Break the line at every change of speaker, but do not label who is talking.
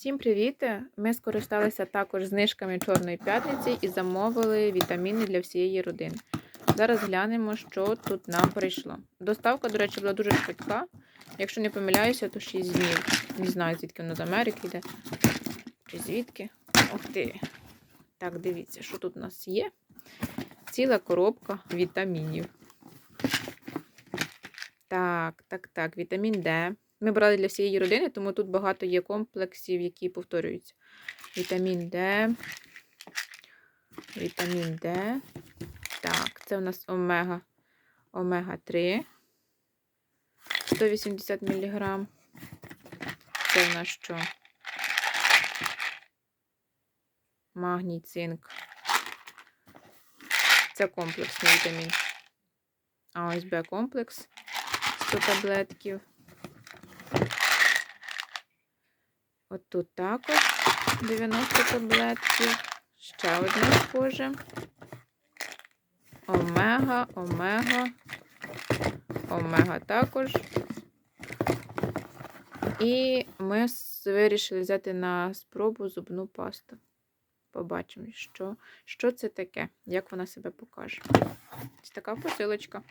Всім привіт! Ми скористалися також знижками Чорної п'ятниці і замовили вітаміни для всієї родини. Зараз глянемо, що тут нам прийшло. Доставка, до речі, була дуже швидка. Якщо не помиляюся, то 6 днів. Не знаю, звідки воно з Америки йде. Чи звідки? Ух ти! Так, дивіться, що тут у нас є. Ціла коробка вітамінів. Так, так, так, вітамін Д. Ми брали для всієї родини, тому тут багато є комплексів, які повторюються. Вітамін Д. Вітамін Д. Так, це у нас омега. Омега-3. 180 мг. Це у нас що? Магній, цинк. Це комплексний вітамін. АСБ комплекс 100 таблетків. От тут також 90 таблетків. Ще одне схоже. Омега, омега, омега також. І ми вирішили взяти на спробу зубну пасту. Побачимо, що, що це таке, як вона себе покаже. Ось така посилочка.